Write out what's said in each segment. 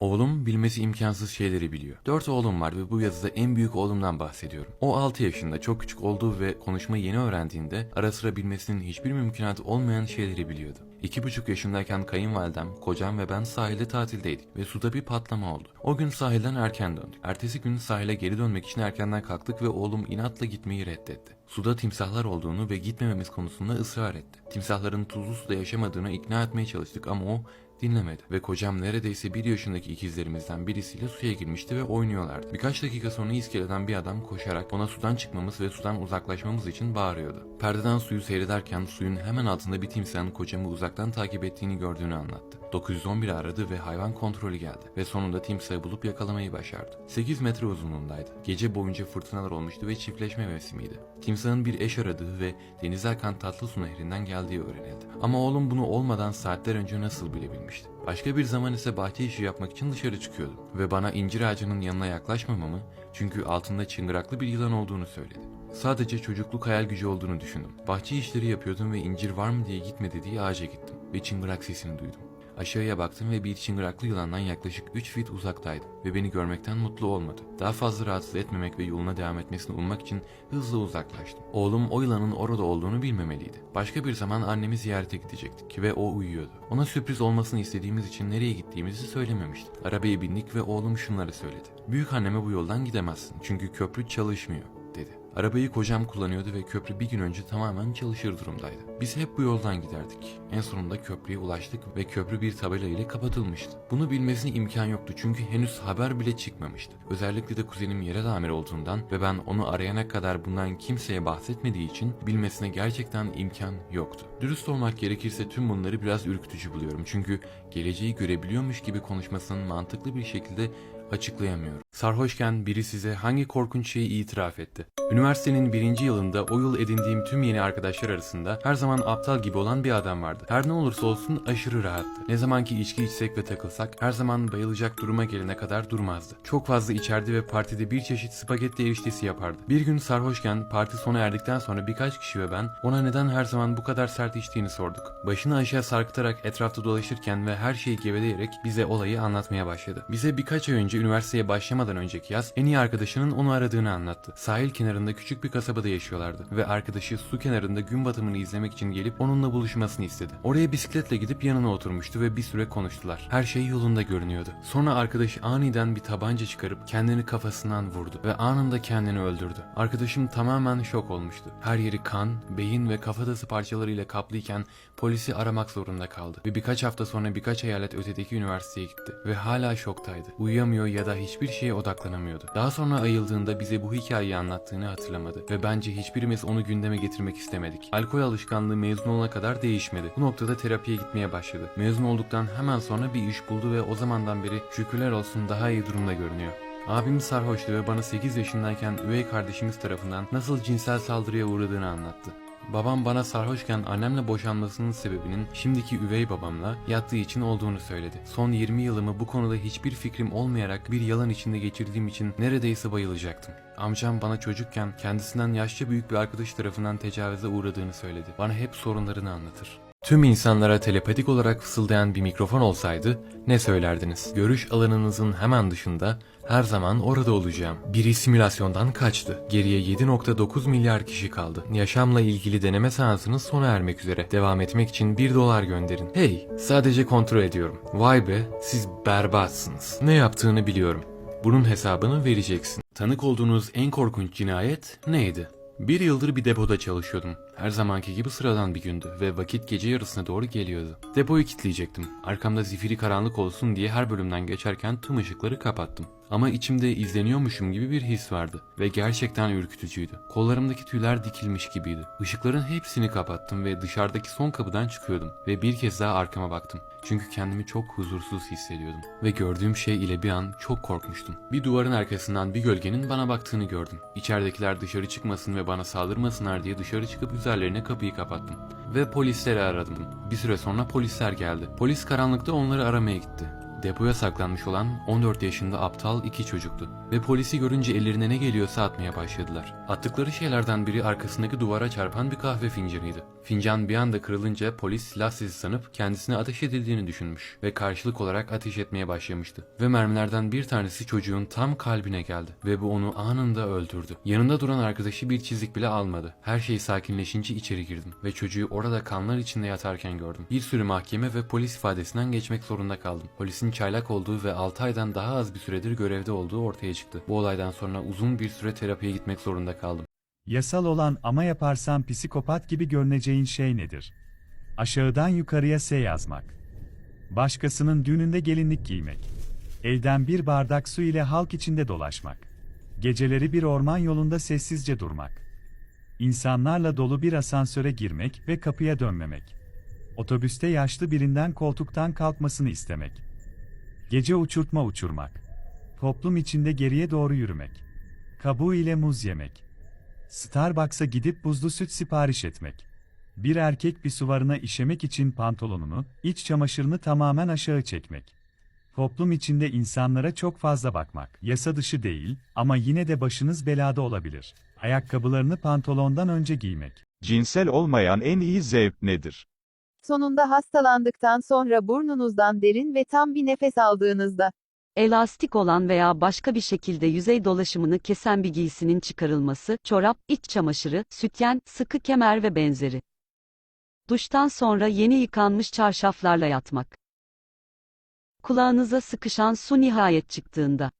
Oğlum bilmesi imkansız şeyleri biliyor. Dört oğlum var ve bu yazıda en büyük oğlumdan bahsediyorum. O 6 yaşında çok küçük olduğu ve konuşmayı yeni öğrendiğinde ara sıra bilmesinin hiçbir mümkünatı olmayan şeyleri biliyordu. İki buçuk yaşındayken kayınvalidem, kocam ve ben sahilde tatildeydik ve suda bir patlama oldu. O gün sahilden erken döndük. Ertesi gün sahile geri dönmek için erkenden kalktık ve oğlum inatla gitmeyi reddetti. Suda timsahlar olduğunu ve gitmememiz konusunda ısrar etti. Timsahların tuzlu suda yaşamadığını ikna etmeye çalıştık ama o dinlemedi ve kocam neredeyse bir yaşındaki ikizlerimizden birisiyle suya girmişti ve oynuyorlardı. Birkaç dakika sonra iskeleden bir adam koşarak ona sudan çıkmamız ve sudan uzaklaşmamız için bağırıyordu. Perdeden suyu seyrederken suyun hemen altında bir timsahın kocamı uzaktan takip ettiğini gördüğünü anlattı. 911 aradı ve hayvan kontrolü geldi ve sonunda timsahı bulup yakalamayı başardı. 8 metre uzunluğundaydı. Gece boyunca fırtınalar olmuştu ve çiftleşme mevsimiydi. Timsahın bir eş aradığı ve denize akan tatlı su nehrinden geldiği öğrenildi. Ama oğlum bunu olmadan saatler önce nasıl bilebilmişti? Başka bir zaman ise bahçe işi yapmak için dışarı çıkıyordu ve bana incir ağacının yanına yaklaşmamamı çünkü altında çıngıraklı bir yılan olduğunu söyledi. Sadece çocukluk hayal gücü olduğunu düşündüm. Bahçe işleri yapıyordum ve incir var mı diye gitme dediği ağaca gittim ve çıngırak sesini duydum. Aşağıya baktım ve bir çıngıraklı yılandan yaklaşık 3 fit uzaktaydı ve beni görmekten mutlu olmadı. Daha fazla rahatsız etmemek ve yoluna devam etmesini ummak için hızla uzaklaştım. Oğlum o yılanın orada olduğunu bilmemeliydi. Başka bir zaman annemi ziyarete gidecektik ve o uyuyordu. Ona sürpriz olmasını istediğimiz için nereye gittiğimizi söylememiştim. Arabaya bindik ve oğlum şunları söyledi. Büyük anneme bu yoldan gidemezsin çünkü köprü çalışmıyor. Arabayı kocam kullanıyordu ve köprü bir gün önce tamamen çalışır durumdaydı. Biz hep bu yoldan giderdik. En sonunda köprüye ulaştık ve köprü bir tabela ile kapatılmıştı. Bunu bilmesine imkan yoktu çünkü henüz haber bile çıkmamıştı. Özellikle de kuzenim yere tamir olduğundan ve ben onu arayana kadar bundan kimseye bahsetmediği için bilmesine gerçekten imkan yoktu. Dürüst olmak gerekirse tüm bunları biraz ürkütücü buluyorum çünkü geleceği görebiliyormuş gibi konuşmasının mantıklı bir şekilde açıklayamıyorum. Sarhoşken biri size hangi korkunç şeyi itiraf etti? Üniversitenin birinci yılında o yıl edindiğim tüm yeni arkadaşlar arasında her zaman aptal gibi olan bir adam vardı. Her ne olursa olsun aşırı rahattı. Ne zamanki içki içsek ve takılsak her zaman bayılacak duruma gelene kadar durmazdı. Çok fazla içerdi ve partide bir çeşit spagetti eriştesi yapardı. Bir gün sarhoşken parti sona erdikten sonra birkaç kişi ve ben ona neden her zaman bu kadar sert içtiğini sorduk. Başını aşağı sarkıtarak etrafta dolaşırken ve her şeyi geveleyerek bize olayı anlatmaya başladı. Bize birkaç ay önce üniversiteye başlamadan önceki yaz en iyi arkadaşının onu aradığını anlattı. Sahil kenarında küçük bir kasabada yaşıyorlardı ve arkadaşı su kenarında gün batımını izlemek için gelip onunla buluşmasını istedi. Oraya bisikletle gidip yanına oturmuştu ve bir süre konuştular. Her şey yolunda görünüyordu. Sonra arkadaşı aniden bir tabanca çıkarıp kendini kafasından vurdu ve anında kendini öldürdü. Arkadaşım tamamen şok olmuştu. Her yeri kan, beyin ve kafatası parçalarıyla kaplıyken polisi aramak zorunda kaldı. Ve birkaç hafta sonra birkaç eyalet ötedeki üniversiteye gitti ve hala şoktaydı. Uyuyamıyor ya da hiçbir şeye odaklanamıyordu. Daha sonra ayıldığında bize bu hikayeyi anlattığını hatırlamadı ve bence hiçbirimiz onu gündeme getirmek istemedik. Alkol alışkanlığı mezun olana kadar değişmedi. Bu noktada terapiye gitmeye başladı. Mezun olduktan hemen sonra bir iş buldu ve o zamandan beri şükürler olsun daha iyi durumda görünüyor. Abim sarhoştu ve bana 8 yaşındayken üvey kardeşimiz tarafından nasıl cinsel saldırıya uğradığını anlattı. Babam bana sarhoşken annemle boşanmasının sebebinin şimdiki üvey babamla yattığı için olduğunu söyledi. Son 20 yılımı bu konuda hiçbir fikrim olmayarak bir yalan içinde geçirdiğim için neredeyse bayılacaktım. Amcam bana çocukken kendisinden yaşça büyük bir arkadaş tarafından tecavüze uğradığını söyledi. Bana hep sorunlarını anlatır. Tüm insanlara telepatik olarak fısıldayan bir mikrofon olsaydı ne söylerdiniz? Görüş alanınızın hemen dışında her zaman orada olacağım. Biri simülasyondan kaçtı. Geriye 7.9 milyar kişi kaldı. Yaşamla ilgili deneme seansınız sona ermek üzere. Devam etmek için 1 dolar gönderin. Hey, sadece kontrol ediyorum. Vay be, siz berbatsınız. Ne yaptığını biliyorum. Bunun hesabını vereceksin. Tanık olduğunuz en korkunç cinayet neydi? Bir yıldır bir depoda çalışıyordum. Her zamanki gibi sıradan bir gündü ve vakit gece yarısına doğru geliyordu. Depoyu kilitleyecektim. Arkamda zifiri karanlık olsun diye her bölümden geçerken tüm ışıkları kapattım. Ama içimde izleniyormuşum gibi bir his vardı ve gerçekten ürkütücüydü. Kollarımdaki tüyler dikilmiş gibiydi. Işıkların hepsini kapattım ve dışarıdaki son kapıdan çıkıyordum ve bir kez daha arkama baktım. Çünkü kendimi çok huzursuz hissediyordum ve gördüğüm şey ile bir an çok korkmuştum. Bir duvarın arkasından bir gölgenin bana baktığını gördüm. İçeridekiler dışarı çıkmasın ve bana saldırmasınlar diye dışarı çıkıp üzerlerine kapıyı kapattım. Ve polisleri aradım. Bir süre sonra polisler geldi. Polis karanlıkta onları aramaya gitti. Depoya saklanmış olan 14 yaşında aptal iki çocuktu. Ve polisi görünce ellerine ne geliyorsa atmaya başladılar. Attıkları şeylerden biri arkasındaki duvara çarpan bir kahve fincanıydı. Fincan bir anda kırılınca polis silah sesi sanıp kendisine ateş edildiğini düşünmüş ve karşılık olarak ateş etmeye başlamıştı. Ve mermilerden bir tanesi çocuğun tam kalbine geldi ve bu onu anında öldürdü. Yanında duran arkadaşı bir çizik bile almadı. Her şey sakinleşince içeri girdim ve çocuğu orada kanlar içinde yatarken gördüm. Bir sürü mahkeme ve polis ifadesinden geçmek zorunda kaldım. Polisin çaylak olduğu ve 6 aydan daha az bir süredir görevde olduğu ortaya çıktı. Bu olaydan sonra uzun bir süre terapiye gitmek zorunda kaldım. Yasal olan ama yaparsan psikopat gibi görüneceğin şey nedir? Aşağıdan yukarıya S yazmak. Başkasının düğününde gelinlik giymek. Elden bir bardak su ile halk içinde dolaşmak. Geceleri bir orman yolunda sessizce durmak. İnsanlarla dolu bir asansöre girmek ve kapıya dönmemek. Otobüste yaşlı birinden koltuktan kalkmasını istemek. Gece uçurtma uçurmak. Toplum içinde geriye doğru yürümek. Kabuğu ile muz yemek. Starbucks'a gidip buzlu süt sipariş etmek. Bir erkek bir suvarına işemek için pantolonunu, iç çamaşırını tamamen aşağı çekmek. Toplum içinde insanlara çok fazla bakmak. Yasa dışı değil ama yine de başınız belada olabilir. Ayakkabılarını pantolondan önce giymek. Cinsel olmayan en iyi zevk nedir? Sonunda hastalandıktan sonra burnunuzdan derin ve tam bir nefes aldığınızda, Elastik olan veya başka bir şekilde yüzey dolaşımını kesen bir giysinin çıkarılması, çorap, iç çamaşırı, sütyen, sıkı kemer ve benzeri. Duştan sonra yeni yıkanmış çarşaflarla yatmak. Kulağınıza sıkışan su nihayet çıktığında.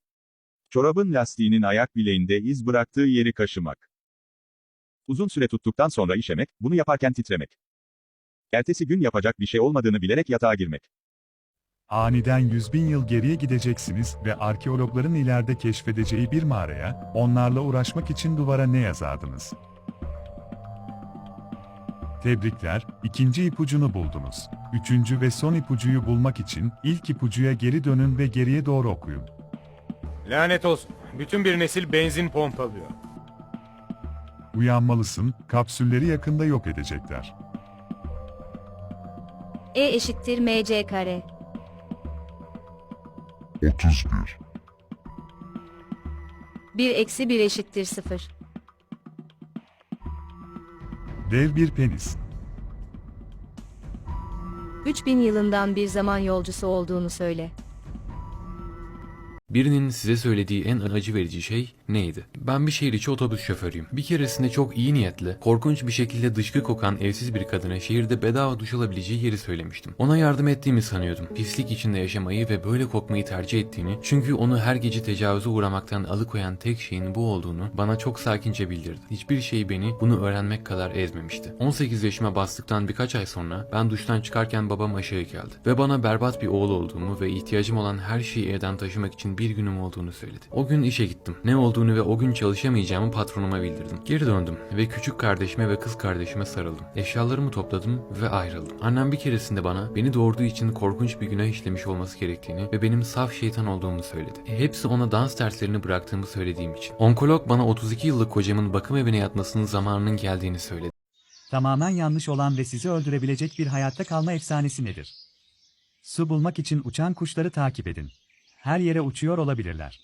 Çorabın lastiğinin ayak bileğinde iz bıraktığı yeri kaşımak. Uzun süre tuttuktan sonra işemek, bunu yaparken titremek. Ertesi gün yapacak bir şey olmadığını bilerek yatağa girmek. Aniden 100 bin yıl geriye gideceksiniz ve arkeologların ileride keşfedeceği bir mağaraya, onlarla uğraşmak için duvara ne yazardınız? Tebrikler, ikinci ipucunu buldunuz. Üçüncü ve son ipucuyu bulmak için ilk ipucuya geri dönün ve geriye doğru okuyun. Lanet olsun. Bütün bir nesil benzin pompalıyor. Uyanmalısın, kapsülleri yakında yok edecekler. E eşittir mc kare. 31. 1 eksi 1 eşittir 0. Dev bir penis. 3000 yılından bir zaman yolcusu olduğunu söyle. Birinin size söylediği en acı verici şey neydi? Ben bir şehir içi otobüs şoförüyüm. Bir keresinde çok iyi niyetle, korkunç bir şekilde dışkı kokan evsiz bir kadına şehirde bedava duş alabileceği yeri söylemiştim. Ona yardım ettiğimi sanıyordum. Pislik içinde yaşamayı ve böyle kokmayı tercih ettiğini, çünkü onu her gece tecavüze uğramaktan alıkoyan tek şeyin bu olduğunu bana çok sakince bildirdi. Hiçbir şey beni bunu öğrenmek kadar ezmemişti. 18 yaşıma bastıktan birkaç ay sonra ben duştan çıkarken babam aşağı geldi ve bana berbat bir oğul olduğumu ve ihtiyacım olan her şeyi evden taşımak için bir günüm olduğunu söyledi. O gün işe gittim. Ne olduğunu ve o gün çalışamayacağımı patronuma bildirdim. Geri döndüm ve küçük kardeşime ve kız kardeşime sarıldım. Eşyalarımı topladım ve ayrıldım. Annem bir keresinde bana beni doğurduğu için korkunç bir günah işlemiş olması gerektiğini ve benim saf şeytan olduğumu söyledi. E, hepsi ona dans derslerini bıraktığımı söylediğim için. Onkolog bana 32 yıllık kocamın bakım evine yatmasının zamanının geldiğini söyledi. Tamamen yanlış olan ve sizi öldürebilecek bir hayatta kalma efsanesi nedir? Su bulmak için uçan kuşları takip edin. Her yere uçuyor olabilirler.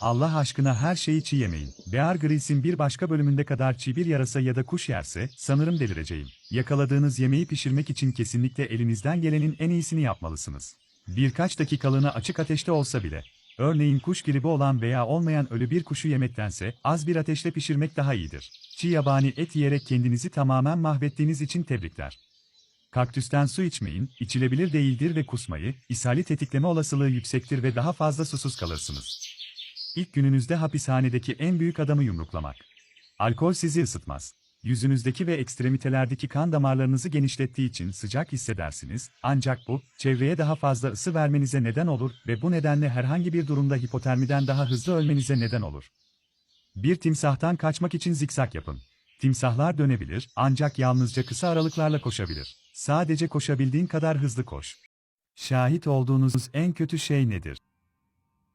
Allah aşkına her şeyi çiğ yemeyin. Bear Grylls'in bir başka bölümünde kadar çiğ bir yarasa ya da kuş yerse, sanırım delireceğim. Yakaladığınız yemeği pişirmek için kesinlikle elinizden gelenin en iyisini yapmalısınız. Birkaç dakikalığına açık ateşte olsa bile. Örneğin kuş gribi olan veya olmayan ölü bir kuşu yemektense, az bir ateşle pişirmek daha iyidir. Çiğ yabani et yiyerek kendinizi tamamen mahvettiğiniz için tebrikler. Kaktüsten su içmeyin, içilebilir değildir ve kusmayı, ishali tetikleme olasılığı yüksektir ve daha fazla susuz kalırsınız. İlk gününüzde hapishanedeki en büyük adamı yumruklamak. Alkol sizi ısıtmaz. Yüzünüzdeki ve ekstremitelerdeki kan damarlarınızı genişlettiği için sıcak hissedersiniz, ancak bu, çevreye daha fazla ısı vermenize neden olur ve bu nedenle herhangi bir durumda hipotermiden daha hızlı ölmenize neden olur. Bir timsahtan kaçmak için zikzak yapın. Timsahlar dönebilir, ancak yalnızca kısa aralıklarla koşabilir. Sadece koşabildiğin kadar hızlı koş. Şahit olduğunuz en kötü şey nedir?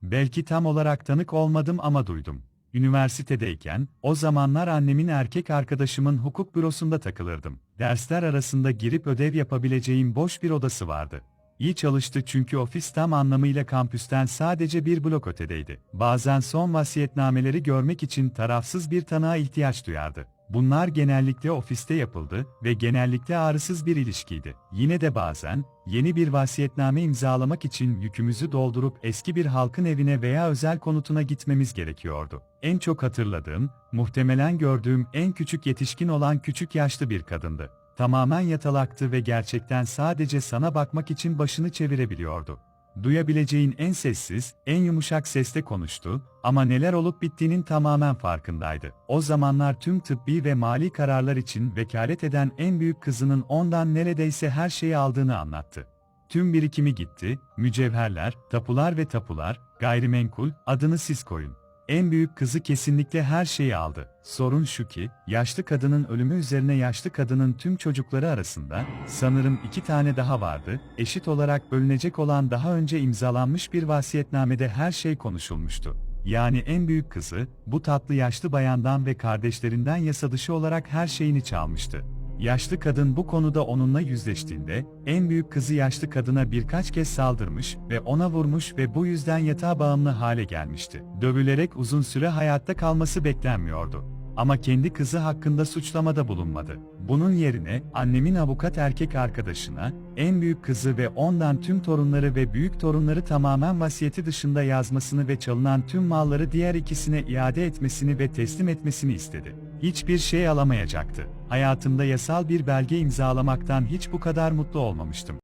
Belki tam olarak tanık olmadım ama duydum. Üniversitedeyken, o zamanlar annemin erkek arkadaşımın hukuk bürosunda takılırdım. Dersler arasında girip ödev yapabileceğim boş bir odası vardı. İyi çalıştı çünkü ofis tam anlamıyla kampüsten sadece bir blok ötedeydi. Bazen son vasiyetnameleri görmek için tarafsız bir tanığa ihtiyaç duyardı. Bunlar genellikle ofiste yapıldı ve genellikle ağrısız bir ilişkiydi. Yine de bazen, yeni bir vasiyetname imzalamak için yükümüzü doldurup eski bir halkın evine veya özel konutuna gitmemiz gerekiyordu. En çok hatırladığım, muhtemelen gördüğüm en küçük yetişkin olan küçük yaşlı bir kadındı. Tamamen yatalaktı ve gerçekten sadece sana bakmak için başını çevirebiliyordu. Duyabileceğin en sessiz, en yumuşak sesle konuştu ama neler olup bittiğinin tamamen farkındaydı. O zamanlar tüm tıbbi ve mali kararlar için vekalet eden en büyük kızının ondan neredeyse her şeyi aldığını anlattı. Tüm birikimi gitti, mücevherler, tapular ve tapular, gayrimenkul, adını siz koyun. En büyük kızı kesinlikle her şeyi aldı. Sorun şu ki, yaşlı kadının ölümü üzerine yaşlı kadının tüm çocukları arasında, sanırım iki tane daha vardı, eşit olarak bölünecek olan daha önce imzalanmış bir vasiyetnamede her şey konuşulmuştu. Yani en büyük kızı, bu tatlı yaşlı bayandan ve kardeşlerinden yasa dışı olarak her şeyini çalmıştı. Yaşlı kadın bu konuda onunla yüzleştiğinde, en büyük kızı yaşlı kadına birkaç kez saldırmış ve ona vurmuş ve bu yüzden yatağa bağımlı hale gelmişti. Dövülerek uzun süre hayatta kalması beklenmiyordu. Ama kendi kızı hakkında suçlamada bulunmadı. Bunun yerine annemin avukat erkek arkadaşına, en büyük kızı ve ondan tüm torunları ve büyük torunları tamamen vasiyeti dışında yazmasını ve çalınan tüm malları diğer ikisine iade etmesini ve teslim etmesini istedi. Hiçbir şey alamayacaktı. Hayatımda yasal bir belge imzalamaktan hiç bu kadar mutlu olmamıştım.